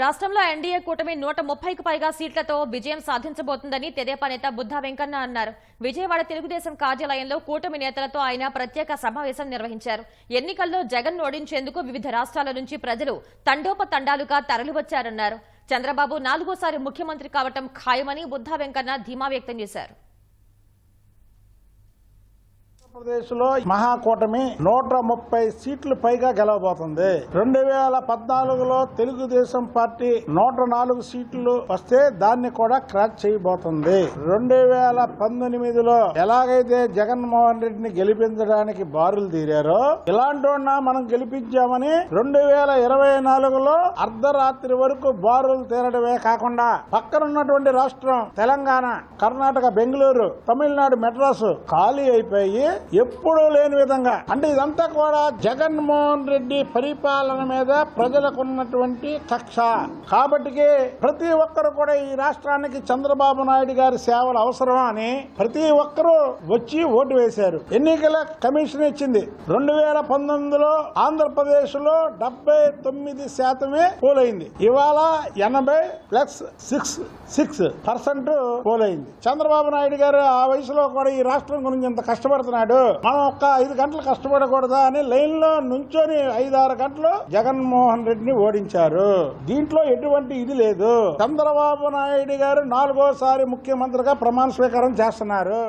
రాష్ట్రంలో ఎన్డీఏ కూటమి నూట ముప్పైకి పైగా సీట్లతో విజయం సాధించబోతుందని తెదేపా నేత బుద్ధా వెంకన్న అన్నారు. విజయవాడ తెలుగుదేశం కార్యాలయంలో కూటమి నేతలతో ఆయన ప్రత్యేక సమావేశం నిర్వహించారు. ఎన్నికల్లో జగన్ ఓడించేందుకు వివిధ రాష్ట్రాల నుంచి ప్రజలు తండోపతండాలుగా తరలివచ్చారన్నారు. చంద్రబాబు నాలుగోసారి ముఖ్యమంత్రి కావటం ఖాయమని బుద్ధా వెంకన్న ధీమా వ్యక్తం చేశారు. ఆంధ్రప్రదేశ్లో మహాకూటమి నూట ముప్పై సీట్లు పైగా గెలవబోతుంది. రెండు వేల పద్నాలుగులో తెలుగుదేశం పార్టీ నూట నాలుగు సీట్లు వస్తే దాన్ని కూడా క్రాక్ చేయబోతుంది. రెండు వేల పంతొమ్మిదిలో ఎలాగైతే జగన్మోహన్ రెడ్డిని గెలిపించడానికి బారులు తీరారో ఇలాంటి మనం గెలిపించామని రెండు వేల ఇరవై నాలుగులో అర్ధరాత్రి వరకు బారులు తీరడమే కాకుండా పక్కన ఉన్నటువంటి రాష్ట్రం తెలంగాణ కర్ణాటక బెంగళూరు తమిళనాడు మెడ్రాసు ఖాళీ అయిపోయి ఎప్పుడూ లేని విధంగా. అంటే ఇదంతా కూడా జగన్మోహన్ రెడ్డి పరిపాలన మీద ప్రజలకు ఉన్నటువంటి కక్ష. కాబట్టి ప్రతి ఒక్కరు కూడా ఈ రాష్ట్రానికి చంద్రబాబు నాయుడు గారి సేవలు అవసరం అని ప్రతి ఒక్కరూ వచ్చి ఓటు వేశారు. ఎన్నికల కమిషన్ ఇచ్చింది. రెండు వేల పంతొమ్మిదిలో ఆంధ్రప్రదేశ్లో డెబ్బై తొమ్మిది శాతమే పోలైంది. ఇవాళ ఎనభై ప్లస్ సిక్స్ సిక్స్ పర్సెంట్ పోలైంది. చంద్రబాబు నాయుడు గారు ఆ వయసులో కూడా ఈ రాష్ట్రం గురించి ఇంత కష్టపడుతున్నాడు. మనం ఒక్క ఐదు గంటలు కష్టపడకూడదా అని లైన్లో నుంచొని ఐదారు గంటలు జగన్మోహన్ రెడ్డిని ఓడించారు. దీంట్లో ఎటువంటి ఇది లేదు. చంద్రబాబు నాయుడు గారు నాలుగోసారి ముఖ్యమంత్రిగా ప్రమాణ స్వీకారం చేస్తున్నారు.